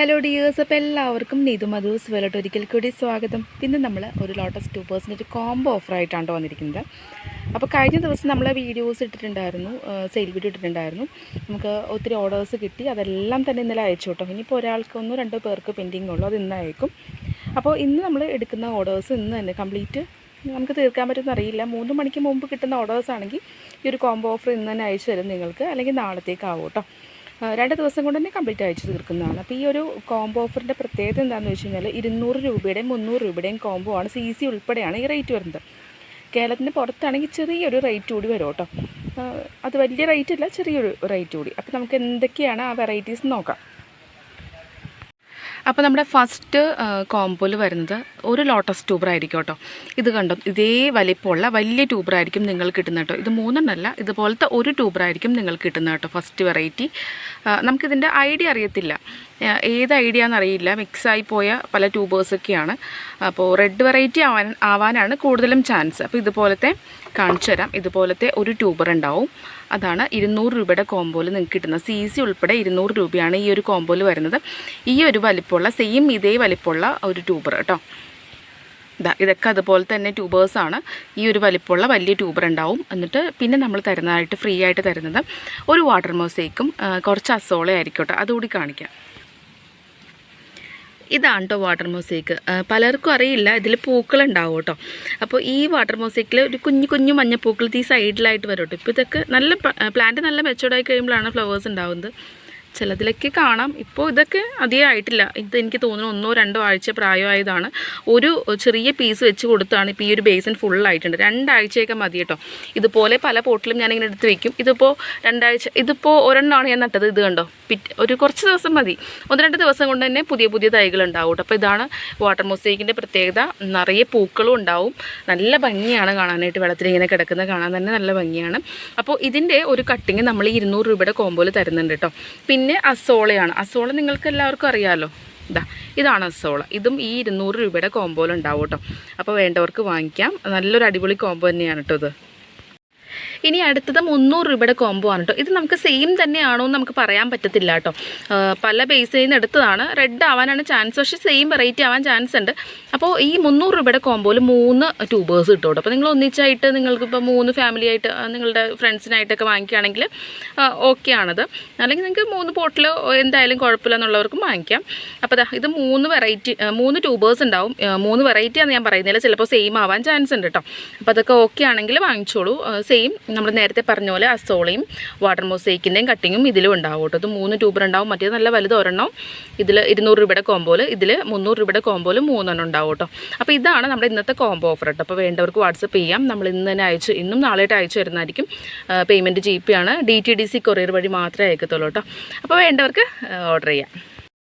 Hello dears അപ്പോൾ എല്ലാവർക്കും നീതു മധുസ് വേലോട്ട് ഒരിക്കൽ കൂടി സ്വാഗതം. ഇന്ന് നമ്മൾ ഒരു ലോട്ടസ് ടു പേഴ്സിന്റെ ഒരു കോംബോ ഓഫറായിട്ടാണ് വന്നിരിക്കുന്നത്. അപ്പോൾ കഴിഞ്ഞ ദിവസം നമ്മൾ വീഡിയോസ് ഇട്ടിട്ടുണ്ടായിരുന്നു സെയിൽ വീഡിയോ ഇട്ടിട്ടുണ്ടായിരുന്നു. നമുക്ക് ഒത്തിരി ഓർഡേഴ്സ് കിട്ടി. അതെല്ലാം തന്നെ ഇന്നലെ അയച്ചു കേട്ടോ. ഇനിയിപ്പോൾ ഒരാൾക്ക് ഒന്നോ രണ്ടോ പേർക്ക് പെൻഡിങ് ഉള്ളൂ. അത് ഇന്ന് അയക്കും. അപ്പോൾ ഇന്ന് നമ്മൾ എടുക്കുന്ന ഓർഡേഴ്സ് ഇന്ന് തന്നെ കംപ്ലീറ്റ് നമുക്ക് തീർക്കാൻ പറ്റുമെന്ന് അറിയില്ല. മൂന്ന് മണിക്ക് മുമ്പ് കിട്ടുന്ന ഓർഡേഴ്സ് ആണെങ്കിൽ ഈ ഒരു കോംബോ ഓഫർ ഇന്ന് തന്നെ അയച്ചു തരും നിങ്ങൾക്ക്. അല്ലെങ്കിൽ നാളത്തേക്കാവും കേട്ടോ. രണ്ട് ദിവസം കൊണ്ട് തന്നെ കംപ്ലീറ്റ് അയച്ചു തീർക്കുന്നതാണ്. അപ്പോൾ ഈ ഒരു കോംബോ ഓഫറിന്റെ പ്രത്യേകത എന്താണെന്ന് വെച്ച് കഴിഞ്ഞാൽ ഇരുന്നൂറ് രൂപയുടെയും മുന്നൂറ് രൂപയുടെയും കോംബോ ആണ് സി സി ഉൾപ്പെടെയാണ് ഈ റേറ്റ് വരുന്നത്. കേരളത്തിന് പുറത്താണെങ്കിൽ ചെറിയൊരു റേറ്റ് കൂടി വരും കേട്ടോ. അത് വലിയ റേറ്റ് അല്ല ചെറിയൊരു റേറ്റ് കൂടി. അപ്പോൾ നമുക്ക് എന്തൊക്കെയാണ് ആ വെറൈറ്റീസ് നോക്കാം. അപ്പോൾ നമ്മുടെ ഫസ്റ്റ് കോംബോയിൽ വരുന്നത് ഒരു ലോട്ടസ് ട്യൂബർ ആയിരിക്കും കേട്ടോ ഇത് കണ്ടോ? ഇതേ വലിപ്പമുള്ള വലിയ ട്യൂബർ ആയിരിക്കും നിങ്ങൾ കിട്ടുന്നത് കേട്ടോ ഇത് മൂന്നെണ്ണമല്ല ഇതുപോലത്തെ ഒരു ട്യൂബർ ആയിരിക്കും നിങ്ങൾ കിട്ടുന്നത് കേട്ടോ ഫസ്റ്റ് വെറൈറ്റി നമുക്കിതിന്റെ ഐഡിയ അറിയത്തില്ല. ഏത് ഐഡിയ എന്നറിയില്ല. മിക്സായി പോയ പല ട്യൂബേഴ്സൊക്കെയാണ് അപ്പോൾ റെഡ് വെറൈറ്റി ആവാൻ ആവാനാണ് കൂടുതലും ചാൻസ് അപ്പോൾ ഇതുപോലത്തെ കാണിച്ചു തരാം. ഇതുപോലത്തെ ഒരു ട്യൂബർ ഉണ്ടാവും. അതാണ് ഇരുന്നൂറ് രൂപയുടെ കോംബോയിൽ നിങ്ങൾക്ക് കിട്ടുന്നത്. സി സി ഉൾപ്പെടെ ഇരുന്നൂറ് രൂപയാണ് ഈ ഒരു കോംബോയിൽ വരുന്നത്. ഈ ഒരു വലിപ്പമുള്ള സെയിം ഇതേ വലിപ്പമുള്ള ഒരു ട്യൂബർ കേട്ടോ. ഇതാ ഇതൊക്കെ അതുപോലെ തന്നെ ട്യൂബേഴ്സാണ് ഈ ഒരു വലിപ്പമുള്ള വലിയ ട്യൂബർ ഉണ്ടാവും. എന്നിട്ട് പിന്നെ നമ്മൾ തരുന്നതായിട്ട് ഫ്രീ ആയിട്ട് തരുന്നത് ഒരു വാട്ടർ മോസേക്കും കുറച്ച് അസോളയായിരിക്കും കേട്ടോ. അതുകൂടി കാണിക്കാം. ഇതാണ് കേട്ടോ വാട്ടർ മോസേക്ക് പലർക്കും അറിയില്ല ഇതിൽ പൂക്കളുണ്ടാവും കേട്ടോ അപ്പോൾ ഈ വാട്ടർ മൊസൈക്കിൽ ഒരു കുഞ്ഞു കുഞ്ഞു മഞ്ഞപ്പൂക്കൾ ഈ സൈഡിലായിട്ട് വരും കേട്ടോ ഇപ്പോൾ ഇതൊക്കെ നല്ല പ്ലാന്റ് നല്ല മെച്ചോർഡായി കഴിയുമ്പോഴാണ് ഫ്ലവേഴ്സ് ഉണ്ടാവുന്നത്. ചിലതിലൊക്കെ കാണാം. ഇപ്പോൾ ഇതൊക്കെ അധികം ആയിട്ടില്ല. ഇത് എനിക്ക് തോന്നുന്നു ഒന്നോ രണ്ടോ ആഴ്ച പ്രായമായതാണ്. ഒരു ചെറിയ പീസ് വെച്ച് കൊടുത്താണ് ഇപ്പോൾ ഈ ഒരു ബേസിൻ ഫുള്ളായിട്ടുണ്ട് രണ്ടാഴ്ചയൊക്കെ മതി കേട്ടോ. ഇതുപോലെ പല പോട്ടിലും ഞാനിങ്ങനെ എടുത്ത് വെക്കും. ഇതിപ്പോൾ രണ്ടാഴ്ച ഇതിപ്പോൾ ഒരെണ്ണമാണ് ഞാൻ നട്ടത് ഇത് കണ്ടോ? പിറ്റ് ഒരു കുറച്ച് ദിവസം മതി. ഒന്ന് രണ്ട് ദിവസം കൊണ്ട് തന്നെ പുതിയ പുതിയ തൈകൾ ഉണ്ടാവും അപ്പോൾ ഇതാണ് വാട്ടർ മൊസൈക്കിന്റെ പ്രത്യേകത. നിറയെ പൂക്കളും ഉണ്ടാവും. നല്ല ഭംഗിയാണ് കാണാനായിട്ട് വെള്ളത്തിൽ ഇങ്ങനെ കിടക്കുന്നത് കാണാൻ തന്നെ നല്ല ഭംഗിയാണ്. അപ്പോൾ ഇതിന്റെ ഒരു കട്ടിങ് നമ്മൾ ഈ ഇരുന്നൂറ് രൂപയുടെ കോമ്പോയിൽ തരുന്നുണ്ട് കേട്ടോ. പിന്നെ അസോളയാണ്. അസോള നിങ്ങൾക്ക് എല്ലാവർക്കും അറിയാമല്ലോ ഇതാ ഇതാണ് അസോള. ഇതും ഈ ഇരുന്നൂറ് രൂപയുടെ കോമ്പോയിലുണ്ടാവും കേട്ടോ. അപ്പോൾ വേണ്ടവർക്ക് വാങ്ങിക്കാം. നല്ലൊരു അടിപൊളി കോമ്പോ തന്നെയാണ് കേട്ടോ ഇത്. ഇനി അടുത്തത് മുന്നൂറ് രൂപയുടെ കോംബോ ആണ് കേട്ടോ ഇത് നമുക്ക് സെയിം തന്നെയാണോ എന്ന് നമുക്ക് പറയാൻ പറ്റത്തില്ല കേട്ടോ പല ബേസിൽ നിന്ന് എടുത്തതാണ്. റെഡ് ആവാനാണ് ചാൻസ് പക്ഷേ സെയിം വെറൈറ്റി ആവാൻ ചാൻസ് ഉണ്ട്. അപ്പോൾ ഈ മുന്നൂറ് രൂപയുടെ കോംബോയിൽ മൂന്ന് ട്യൂബേഴ്സ് കിട്ടും അപ്പോൾ നിങ്ങൾ ഒന്നിച്ചായിട്ട് നിങ്ങൾക്ക് ഇപ്പോൾ മൂന്ന് ഫാമിലി ആയിട്ട് നിങ്ങളുടെ ഫ്രണ്ട്സിനായിട്ടൊക്കെ വാങ്ങിക്കുകയാണെങ്കിൽ ഓക്കെ ആണത്. അല്ലെങ്കിൽ നിങ്ങൾക്ക് മൂന്ന് പോട്ടിൽ എന്തായാലും കുഴപ്പമില്ല എന്നുള്ളവർക്കും വാങ്ങിക്കാം. അപ്പോൾ ഇത് മൂന്ന് വെറൈറ്റി മൂന്ന് ട്യൂബേഴ്സ് ഉണ്ടാവും. മൂന്ന് വെറൈറ്റിയാണ് ഞാൻ പറയുന്നില്ല ചിലപ്പോൾ സെയിം ആവാൻ ചാൻസ് ഉണ്ട് കേട്ടോ അപ്പോൾ അതൊക്കെ ഓക്കെ ആണെങ്കിൽ വാങ്ങിച്ചോളൂ. സെയിം നമ്മൾ നേരത്തെ പറഞ്ഞ പോലെ അസോളയും വാട്ടർ മോസൈക്കിന്റെയും കട്ടിങ്ങും ഇതിലും ഉണ്ടാവും കേട്ടോ. ഇത് മൂന്ന് ട്യൂബർ ഉണ്ടാവും. മറ്റേത് നല്ല വലുത് ഒരെണ്ണം ഇതിൽ ഇരുന്നൂറ് രൂപയുടെ കോമ്പോയിൽ ഇതിൽ മുന്നൂറ് രൂപയുടെ കോമ്പോയിൽ മൂന്നെണ്ണം ഉണ്ടാവും കേട്ടോ. അപ്പോൾ ഇതാണ് നമ്മുടെ ഇന്നത്തെ കോംബോ ഓഫർ കേട്ടോ. അപ്പോൾ വേണ്ടവർക്ക് വാട്സപ്പ് ചെയ്യാം. നമ്മൾ ഇന്ന് തന്നെ അയച്ചു ഇന്നും നാളെയായിട്ട് അയച്ചു തരുന്നതായിരിക്കും. പേയ്മെന്റ് ജി പി ആണ്. D T D C courier വഴി മാത്രമേ അയക്കത്തുള്ളൂ കേട്ടോ. അപ്പോൾ വേണ്ടവർക്ക് ഓർഡർ ചെയ്യാം.